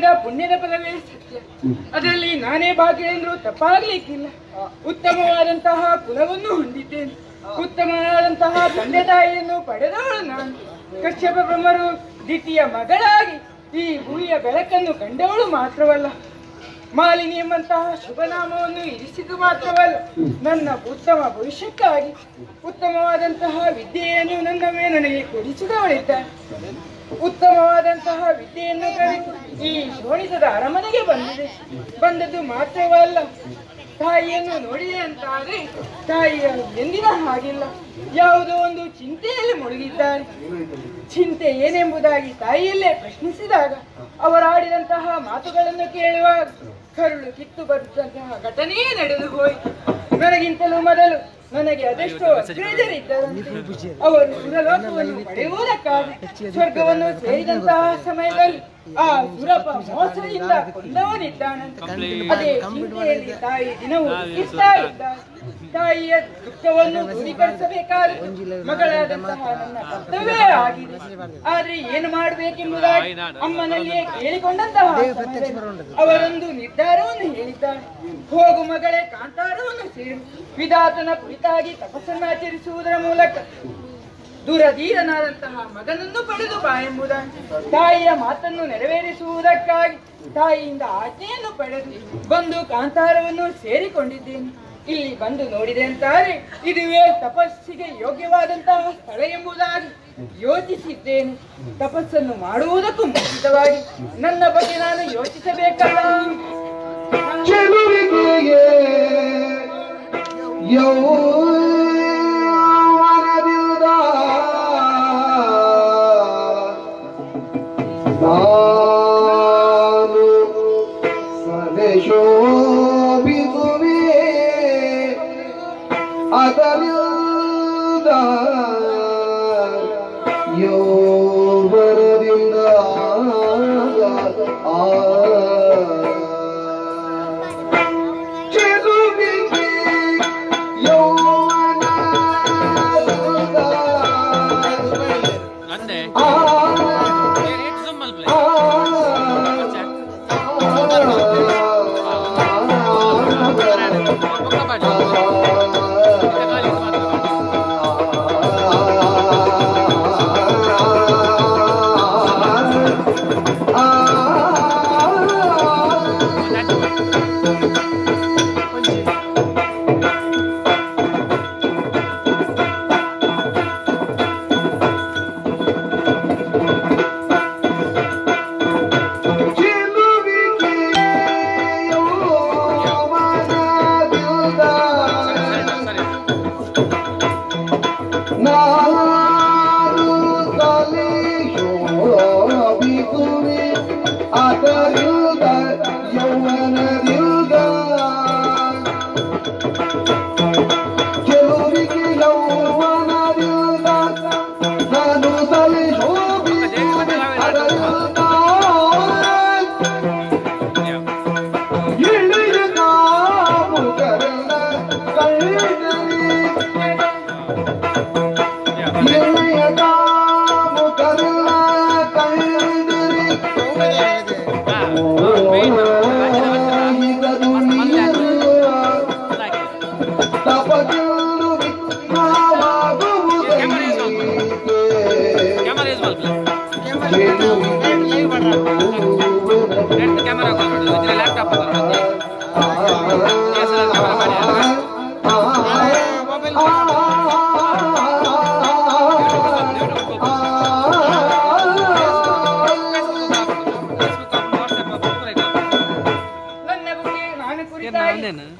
ಪುಣ್ಯದ ಫಲವೇ ಸತ್ಯ. ಅದರಲ್ಲಿ ನಾನೇ ಭಾಗ್ಯ ಎಂದ್ರು ತಪ್ಪಾಗ್ಲಿಕ್ಕಿಲ್ಲ. ಉತ್ತಮವಾದಂತಹ ಕುಲವನ್ನು ಹೊಂದಿದ್ದೇನೆ. ಉತ್ತಮವಾದಂತಹ ತಂದೆ ತಾಯಿಯನ್ನು ಪಡೆದವಳು ನಾನು. ಕಶ್ಯಪ ಬ್ರಹ್ಮರು ದ್ವಿತೀಯ ಮಗಳಾಗಿ ಈ ಭೂಮಿಯ ಬೆಳಕನ್ನು ಕಂಡವಳು ಮಾತ್ರವಲ್ಲ. ಮಾಲಿನಿ ಎಂಬಂತಹ ಶುಭನಾಮವನ್ನು ಇರಿಸಿದ್ದು ಮಾತ್ರವಲ್ಲ. ನನ್ನ ಉತ್ತಮ ಭವಿಷ್ಯಕ್ಕಾಗಿ ಉತ್ತಮವಾದಂತಹ ವಿದ್ಯೆಯನ್ನು ನನ್ನ ಮೇಲೆ ನನಗೆ ಕೊಡಿಸಿದವಳಿದ್ದಾಳೆ. ಉತ್ತಮವಾದಂತಹ ವಿದ್ಯೆಯನ್ನು ಕಲಿತು ಈ ಶೋಣಿಸದ ಅರಮನೆಗೆ ಬಂದಿದೆ. ಬಂದದ್ದು ಮಾತ್ರವಲ್ಲ, ತಾಯಿಯನ್ನು ನೋಡಿದೆ ಅಂತಾದ್ರೆ ತಾಯಿಯ ಎಂದಿನ ಹಾಗಿಲ್ಲ. ಯಾವುದೋ ಒಂದು ಚಿಂತೆಯಲ್ಲಿ ಮುಳುಗಿದ್ದಾರೆ. ಚಿಂತೆ ಏನೆಂಬುದಾಗಿ ತಾಯಿಯಲ್ಲೇ ಪ್ರಶ್ನಿಸಿದಾಗ ಅವರಾಡಿದಂತಹ ಮಾತುಗಳನ್ನು ಕೇಳುವಾಗ ಕರುಳು ಕಿತ್ತು ಬರುತ್ತಂತಹ ಘಟನೆಯೇ ನಡೆದು ಹೋಯಿತು. ನನಗಿಂತಲೂ ಮೊದಲು ನನಗೆ ಅದೆಷ್ಟೋ ಅಗ್ರೇಜರಿದ್ದರಂತೆ ಅವರು ಸುರಲೋಕವನ್ನು ಪಡೆಯುವುದಕ್ಕಾಗಿ ಸ್ವರ್ಗವನ್ನು ಸೇರಿದಂತಹ ಸಮಯದಲ್ಲಿ ಆ ಸುರಪ ಮೋಸದಿಂದ ಕೊಂದವನಿದ್ದಾನಂತೆ ಅದೇ ಚಿಂತೆಯಲ್ಲಿ ತಾಯಿ ದಿನವೂ ದುಃಖಿಸ್ತಾ ಇದ್ದಾಳೆ ತಾಯಿಯ ದುಃಖವನ್ನು ದೂರೀಕರಿಸಬೇಕಾದ ಮಗಳಾದಂತಹ ನನ್ನ ಕರ್ತವ್ಯ ಆಗಿದೆ. ಆದ್ರೆ ಏನು ಮಾಡಬೇಕೆಂಬುದಾಗಿ ಅಮ್ಮನಲ್ಲಿಯೇ ಕೇಳಿಕೊಂಡಂತಹ ಅವರೊಂದು ನಿರ್ಧಾರವನ್ನು ಹೇಳಿದ್ದಾನೆ ಹೋಗು ಮಗಳೇ ಕಾಂತಾರವನ್ನು ಸೇರಿ. ವಿಧಾತನ ಕುರಿತಾಗಿ ತಪಸ್ಸನ್ನಾಚರಿಸುವುದರ ಮೂಲಕ ದುರಧೀರನಾದಂತಹ ಮಗನನ್ನು ಪಡೆದು ಬಾ ಎಂಬುದಾಗಿ. ತಾಯಿಯ ಮಾತನ್ನು ನೆರವೇರಿಸುವುದಕ್ಕಾಗಿ ತಾಯಿಯಿಂದ ಆಜ್ಞೆಯನ್ನು ಪಡೆದು ಬಂದು ಕಾಂತಾರವನ್ನು ಸೇರಿಕೊಂಡಿದ್ದೇನೆ. ಇಲ್ಲಿ ಬಂದು ನೋಡಿದೆ ಅಂತಾರೆ, ಇದುವೇ ತಪಸ್ಸಿಗೆ ಯೋಗ್ಯವಾದಂತಹ ಸ್ಥಳ ಎಂಬುದಾಗಿ ಯೋಚಿಸಿದ್ದೇನೆ. ತಪಸ್ಸನ್ನು ಮಾಡುವುದಕ್ಕೂ ಮುಂಚಿತವಾಗಿ ನನ್ನ ಬಗ್ಗೆ ನಾನು ಯೋಚಿಸಬೇಕಾದ ಶೋಭಿಸುವೆ ಅದರಿಂದ ಯೌವನದಿಂದ ಆ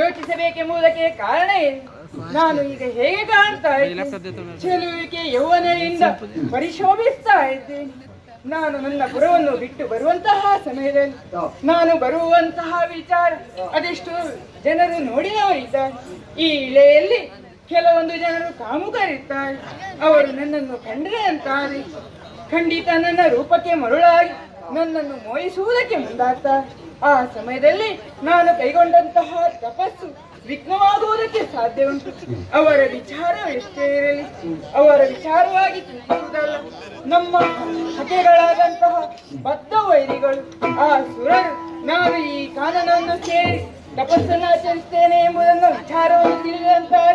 ಯೋಚಿಸಬೇಕೆಂಬುದಕ್ಕೆ ಕಾರಣ ಏನು? ನಾನು ಈಗ ಹೇಗೆ ಕಾಣ್ತಾ ಇದ್ದೇನೆ? ಚೆಲುವಿಕೆ ಯೌವನೆಯಿಂದ ಪರಿಶೋಭಿಸ್ತಾ ಇದ್ದೇನೆ. ನಾನು ನನ್ನ ಪುರವನ್ನು ಬಿಟ್ಟು ಬರುವಂತಹ ಸಮಯದಲ್ಲಿ ನಾನು ಬರುವಂತಹ ವಿಚಾರ ಅದೆಷ್ಟು ಜನರು ನೋಡಿದವರಿದ್ದಾರೆ ಈ ಇಳೆಯಲ್ಲಿ ಕೆಲವೊಂದು ಜನರು ಕಾಮುಕರಿದ್ದಾರೆ. ಅವರು ನನ್ನನ್ನು ಕಂಡ್ರೆ ಅಂತಾರೆ. ಖಂಡಿತ ನನ್ನ ರೂಪಕ್ಕೆ ಮರುಳಾಗಿ ನನ್ನನ್ನು ಮೋಹಿಸುವುದಕ್ಕೆ ಮುಂದಾಗ್ತ. ಆ ಸಮಯದಲ್ಲಿ ನಾನು ಕೈಗೊಂಡಂತಹ ತಪಸ್ಸು ವಿಘ್ನವಾಗುವುದಕ್ಕೆ ಸಾಧ್ಯ ಉಂಟು ಅವರ ವಿಚಾರ ಎಷ್ಟೇ ಇರಲಿ, ಅವರ ವಿಚಾರವಾಗಿ ತಿಳಿಯುವುದಲ್ಲ. ನಮ್ಮ ಕಥೆಗಳಾದಂತಹ ಬದ್ಧ ವೈರಿಗಳು, ಆ ಸುರರು, ನಾನು ಈ ಕಾನನನ್ನು ಸೇರಿ ತಪಸ್ಸನ್ನು ಆಚರಿಸ್ತೇನೆ ಎಂಬುದನ್ನು ವಿಚಾರವನ್ನು ತಿಳಿದಂತಹ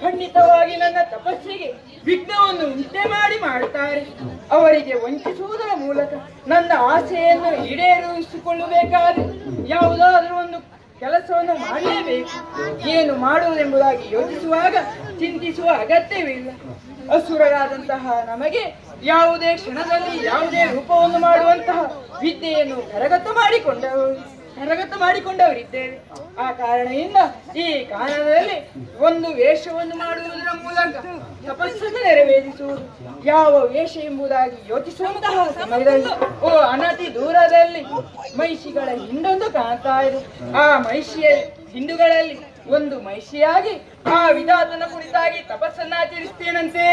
ಖಂಡಿತವಾಗಿ ನನ್ನ ತಪಸ್ಸಿಗೆ ವಿಘ್ನವನ್ನು ಉಂಟೆ ಮಾಡಿ ಮಾಡ್ತಾರೆ. ಅವರಿಗೆ ವಂಚಿಸುವುದರ ಮೂಲಕ ನನ್ನ ಆಸೆಯನ್ನು ಈಡೇರಿಸಿಕೊಳ್ಳಬೇಕಾದ್ರೆ ಯಾವುದಾದ್ರೂ ಒಂದು ಕೆಲಸವನ್ನು ಮಾಡಲೇಬೇಕು. ಏನು ಮಾಡುವುದೆಂಬುದಾಗಿ ಯೋಚಿಸುವಾಗ ಚಿಂತಿಸುವ ಅಗತ್ಯವಿಲ್ಲ. ಅಸುರರಾದಂತಹ ನಮಗೆ ಯಾವುದೇ ಕ್ಷಣದಲ್ಲಿ ಯಾವುದೇ ರೂಪವನ್ನು ಮಾಡುವಂತಹ ವಿದ್ಯೆಯನ್ನು ಕರಗತ ಮಾಡಿಕೊಂಡವರು. ಕರಗತ ಮಾಡಿಕೊಂಡವರಿದ್ದೇವೆ. ಆ ಕಾರಣದಿಂದ ಈ ಕಾರಣದಲ್ಲಿ ಒಂದು ವೇಷವನ್ನು ಮಾಡುವುದರ ಮೂಲಕ ತಪಸ್ಸನ್ನು ನೆರವೇರಿಸುವುದು. ಯಾವ ವೇಷ ಎಂಬುದಾಗಿ ಯೋಚಿಸುವಂತಹ ಸಮಯದಲ್ಲಿ, ಓ ಅನತಿ ದೂರದಲ್ಲಿ ಮಹಿಷಿಗಳ ಹಿಂದೊಂದು ಕಾಣ್ತಾ ಇದೆ. ಆ ಮಹಿಷಿಯ ಹಿಂದೂಗಳಲ್ಲಿ ಒಂದು ಮಹಿಷಿಯಾಗಿ ಆ ವಿಧಾತನ ಕುರಿತಾಗಿ ತಪಸ್ಸನ್ನು ಆಚರಿಸ್ತೇನಂತೆ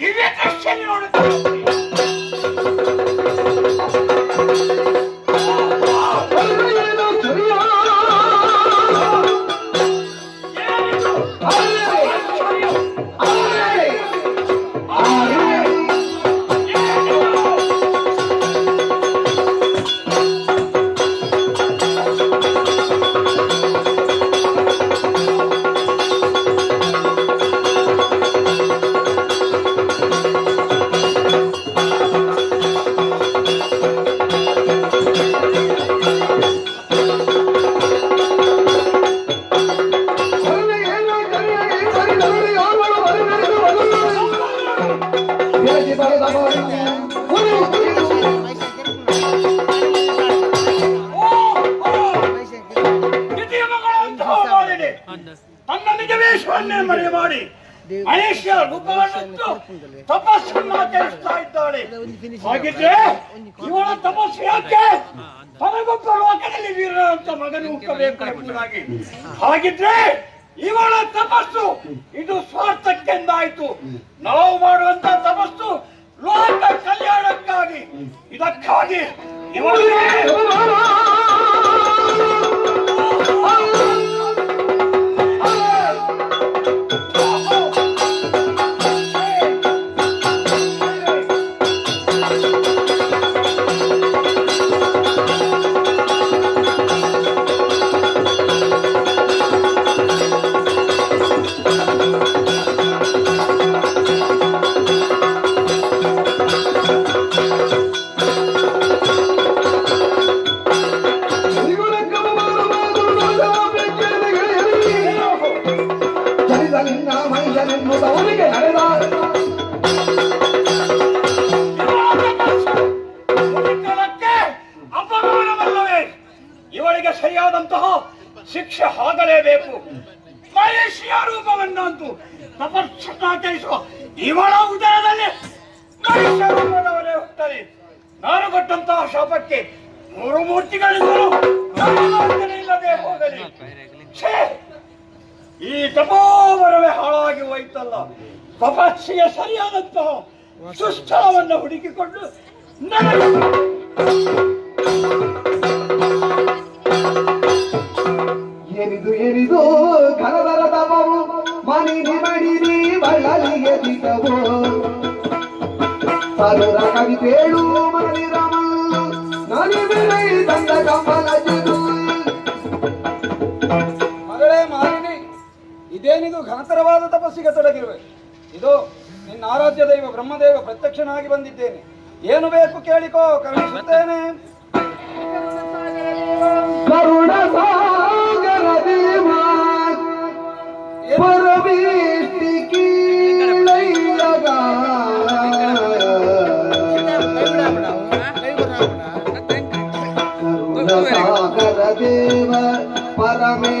ಹೀಗೆ ಇದ್ದಾಳೆ ಹಾಗಿದ್ರೆ ಇವಳ ತಪಸ್ಸು ಯಾಕೆ? ತನಗೊಬ್ಬ ಲೋಕದಲ್ಲಿ ವೀರರಂತ ಮಗನು ಹುಟ್ಟಬೇಕು ಎಂಬುದಾಗಿ. ಹಾಗಿದ್ರೆ ಇವಳ ತಪಸ್ಸು ಇದು ಸ್ವಾರ್ಥಕ್ಕೆಂದಾಯ್ತು. ನಾವು ಮಾಡುವಂತ ತಪಸ್ಸು ಲೋಕ ಕಲ್ಯಾಣಕ್ಕಾಗಿ. ಇದಕ್ಕಾಗಿ ಇವಳಿಗೆ ಇವಳಿಗೆ ಸರಿಯಾದಂತಹ ಶಿಕ್ಷೆ ಆಗಲೇಬೇಕು. ಮಹೇಶಿಯ ರೂಪವನ್ನಂತೂ ತಪಸ್ಸನ್ನಾಚರಿಸುವ ಇವಳ ಉದರದಲ್ಲಿ ಮನುಷ್ಯ ರೂಪದವರೇ ಹುಟ್ಟಲಿ. ನಾನು ಕೊಟ್ಟಂತಹ ಶಾಪಕ್ಕೆ ಮೂರು ಮೂರ್ತಿಗಳಿಗೂ ಇಲ್ಲದೆ ಹೋಗಲಿ. ಈ ತಪೋವರವೇ ಹಾಳಾಗಿ ಹೋಯ್ತಲ್ಲ. ತಪಸ್ಸಿಗೆ ಸರಿಯಾದಂತಹ ಸುಸ್ಥಳವನ್ನು ಹುಡುಕಿಕೊಂಡು ನನಗೆ ಏನಿದು ಏನಿದು ಕರದರ ತಪವು ಮನಿ ಮಡಿನಿ ಬಳ್ಳಲಿಗೆ ಸಿಗವು ಸರುರ ಕವಿತೇಳು ರಾಮ ನನಿ ತಂದ ಕಂಬಲ ಮಗಳೇ ಮಾಲಿನಿ ಇದೇನಿದು ಘನತರವಾದ ತಪಸ್ಸಿಗೆ ತೊಡಗಿರುವೆ? ಇದು ನಿನ್ನ ಆರಾಧ್ಯ ದೈವ ಬ್ರಹ್ಮದೇವ ಪ್ರತ್ಯಕ್ಷನಾಗಿ ಬಂದಿದ್ದೇನೆ. ಏನು ಬೇಕು ಕೇಳಿಕೋ ಕರುಣಿಸುತ್ತೇನೆ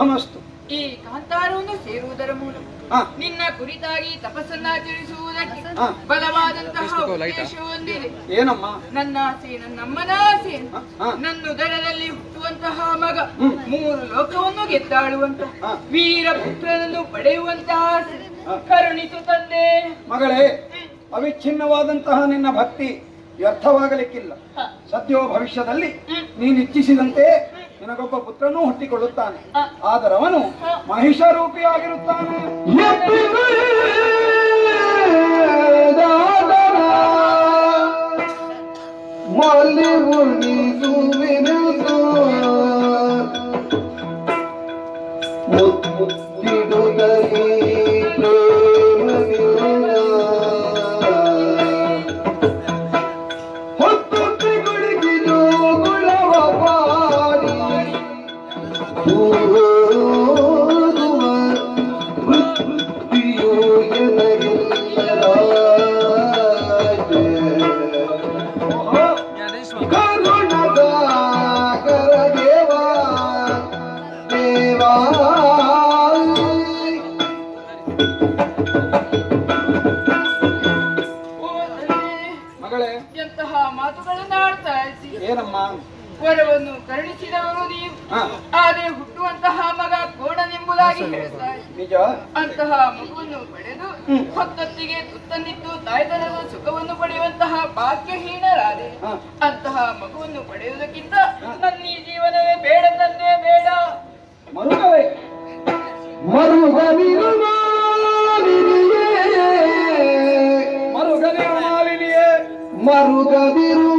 ಶುಭಮಸ್ತು ಈ ಕಾಂತಾರವನ್ನು ಸೇರುವುದರ ಮೂಲಕ ನಿನ್ನ ಕುರಿತಾಗಿ ತಪಸ್ಸನ್ನಾಚರಿಸುವುದಕ್ಕೆ. ಬಲವಾದಂತಹ ಉದ್ದೇಶ ಹೊಂದಿದೆ ಏನಮ್ಮ ನನ್ನ ಆಸೆ ನನ್ನಮ್ಮನ ಆಸೆ. ನನ್ನ ಉದರದಲ್ಲಿ ಹುಟ್ಟುವಂತಹ ಮಗ. ಮೂರು ಲೋಕವನ್ನು ಗೆದ್ದಾಳುವಂತಹ. ವೀರ ಪುತ್ರನನ್ನು ಪಡೆಯುವಂತಹ. ಕರುಣಿಸು ತಂದೆ ಮಗಳೇ ಅವಿಚ್ಛಿನ್ನವಾದಂತಹ ನಿನ್ನ ಭಕ್ತಿ ವ್ಯರ್ಥವಾಗಲಿಕ್ಕಿಲ್ಲ. ಸದ್ಯೋ ಭವಿಷ್ಯದಲ್ಲಿ ನೀನು ಇಚ್ಛಿಸಿದಂತೆ ನಿನಗೊಬ್ಬ ಪುತ್ರನೂ ಹುಟ್ಟಿಕೊಳ್ಳುತ್ತಾನೆ. ಆದರೆ ಆದರವನು ಮಹಿಷ ಮುಕ್ತಿ ಮುತ್ತಿಡುಗಲಿ. ಏನಮ್ಮ? ವರವನ್ನು ಕರುಣಿಸಿದವರು ನೀವು. ಆದರೆ ಹುಟ್ಟುವಂತಹ ಮಗ ಕೋಣನೆಂಬುದಾಗಿ. ನಿಜ? ಅಂತಹ ಮಗುವನ್ನು ಪಡೆದು. ಹೊತ್ತೊತ್ತಿಗೆ ತುತ್ತನ್ನಿತ್ತು ತಾಯ್ತನದ ಸುಖವನ್ನು ಪಡೆಯುವಂತಹ ಭಾಗ್ಯಹೀನರಾದೆ. ಅಂತಹ ಮಗುವನ್ನು ಪಡೆಯುವುದಕ್ಕಿಂತ ನನ್ನ ಈ ಜೀವನವೇ ಬೇಡ ತಂದೆ ಬೇಡ. ಮರುಗವೇ ಮರುಗವಿರುಮಾಲಿನಿಯೇ ಮರುಗದಿರು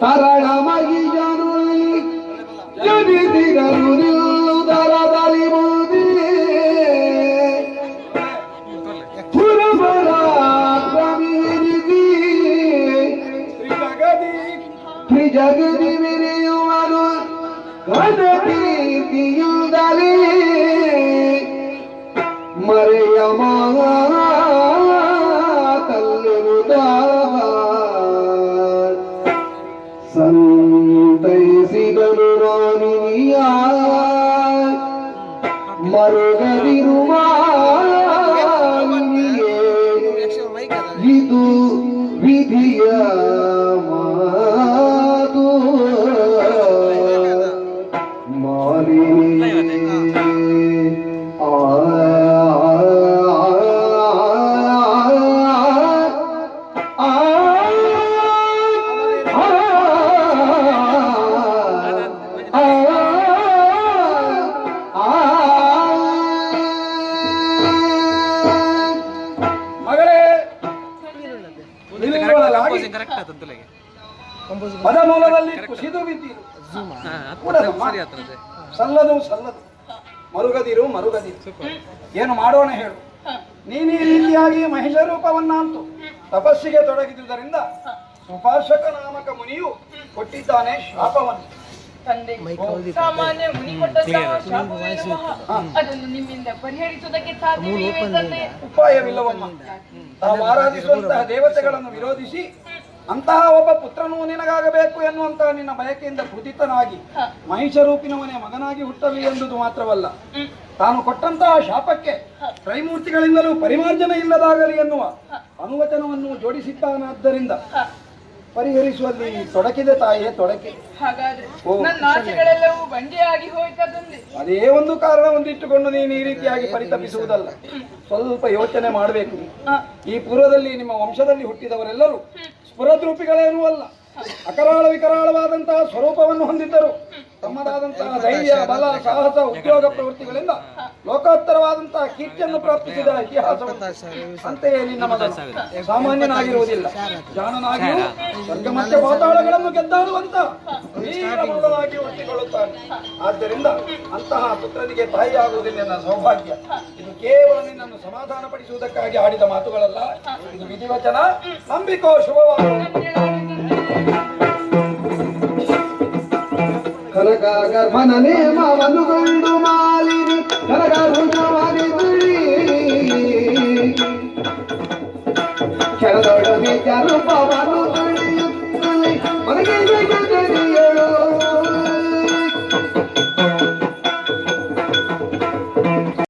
ಸರಳ ಮಗಿಜನು ಜನಿಸಿದರು ನಿಲ್ಲುದರದಲ್ಲಿ சந்தை சிதருவானியாய் மருகவிருமாய் ಪದಮೂಲದಲ್ಲಿ ಕುಸಿದು ಬಿದ್ದಿರು ಸಲ್ಲದು ಸಲ್ಲದು. ಮರುಗದಿರು ಮರುಗದಿರು ಏನು ಮಾಡೋಣ ಹೇಳು. ನೀನು ಈ ರೀತಿಯಾಗಿ ಮಹಿಷ ರೂಪವನ್ನಂತು ತಪಸ್ಸಿಗೆ ತೊಡಗಿದುದರಿಂದ ಉಪಾಸಕ ನಾಮಕ ಮುನಿಯು ಕೊಟ್ಟಿದ್ದಾನೆ ಶಾಪವನ್ನು. ತಂದೆ ಸಾಮಾನ್ಯ ಮುನಿ ಕೊಟ್ಟಂತಹ ಶಾಪವೇನು ಮಹಾ? ಅದನ್ನು ನಿಮ್ಮಿಂದ ಪರಿಹರಿಸುವುದಕ್ಕೆ ಸಾಧ್ಯವಿಲ್ಲವೇ ತಂದೆ? ಉಪಾಯವಿಲ್ಲವಮ್ಮ. ತಾವು ಆರಾಧಿಸುವಂತಹ ದೇವತೆಗಳನ್ನು ವಿರೋಧಿಸಿ ಅಂತಹ ಒಬ್ಬ ಪುತ್ರನು ನಿನಗಾಗಬೇಕು ಎನ್ನುವಂತಹ ನಿನ್ನ ಬಯಕೆಯಿಂದ ಕುದಿತನಾಗಿ ಮಹಿಷರೂಪಿನವನೇ ಮಗನಾಗಿ ಹುಟ್ಟಲಿ ಎಂಬುದು ಮಾತ್ರವಲ್ಲ. ತಾನು ಕೊಟ್ಟಂತಹ ಶಾಪಕ್ಕೆ ತ್ರೈಮೂರ್ತಿಗಳಿಂದಲೂ ಪರಿಮಾರ್ಜನೆ ಇಲ್ಲದಾಗಲಿ ಎನ್ನುವ ಅನುವಚನವನ್ನು ಜೋಡಿಸಿದ್ದಾನಾದ್ದರಿಂದ ಪರಿಹರಿಸುವಲ್ಲಿ ತೊಡಕಿದೆ ತಾಯಿಯೇ ತೊಡಕೆ. ಅದೇ ಒಂದು ಕಾರಣ ಒಂದಿಟ್ಟುಕೊಂಡು ನೀನು ಈ ರೀತಿಯಾಗಿ ಪರಿತಪಿಸುವುದಲ್ಲ. ಸ್ವಲ್ಪ ಯೋಚನೆ ಮಾಡಬೇಕು. ಈ ಪೂರ್ವದಲ್ಲಿ ನಿಮ್ಮ ವಂಶದಲ್ಲಿ ಹುಟ್ಟಿದವರೆಲ್ಲರೂ ಸ್ಫುರದ್ರೂಪಿಗಳೇನೂ ಅಲ್ಲ. ಅಕರಾಳ ವಿಕರಾಳವಾದಂತಹ ಸ್ವರೂಪವನ್ನು ಹೊಂದಿದ್ದರು. ತಮ್ಮದಾದಂತಹ ಧೈರ್ಯ ಬಲ ಸಾಹಸ ಉದ್ಯೋಗ ಪ್ರವೃತ್ತಿಗಳಿಂದ ಲೋಕೋತ್ತರವಾದಂತಹ ಕೀರ್ತಿಯನ್ನು ಪ್ರಾಪ್ತಿಸಿದ ಇತಿಹಾಸ ಅಂತೆಯೇ ನಿನ್ನ ಮಗ ಸಾಮಾನ್ಯನಾಗಿರುವುದಿಲ್ಲ. ಜಾಣನಾಗಿಯೂ ಮಧ್ಯ ಪಾತಾಳಗಳನ್ನು ಗೆದ್ದಾಡುವಂತ ವೀರಮಲ್ಲನಾಗಿ ಹುಟ್ಟಿಕೊಳ್ಳುತ್ತಾನೆ. ಆದ್ದರಿಂದ ಅಂತಹ ಪುತ್ರನಿಗೆ ತಾಯಿಯಾಗುವುದಿಲ್ಲ ನನ್ನ ಸೌಭಾಗ್ಯ. ಇದು ಕೇವಲ ನಿನ್ನನ್ನು ಸಮಾಧಾನ ಪಡಿಸುವುದಕ್ಕಾಗಿ ಆಡಿದ ಮಾತುಗಳಲ್ಲ. ಇದು ವಿಧಿವಚನ. ನಂಬಿಕೋ ಶುಭವಾಗುವುದು ಕನಕ ಕರ್ಮನ ನೇಮವನ್ನು ಕಂಡು ಮಾಲಿನಿ ಕನಕ ಭುಜವಾಗಿ ತುಳಿ ಕ್ಷಣದೊಡನೆ ರೂಪವನ್ನು ತಿಳಿಯುತ್ತಲೇ ಮನಗೆ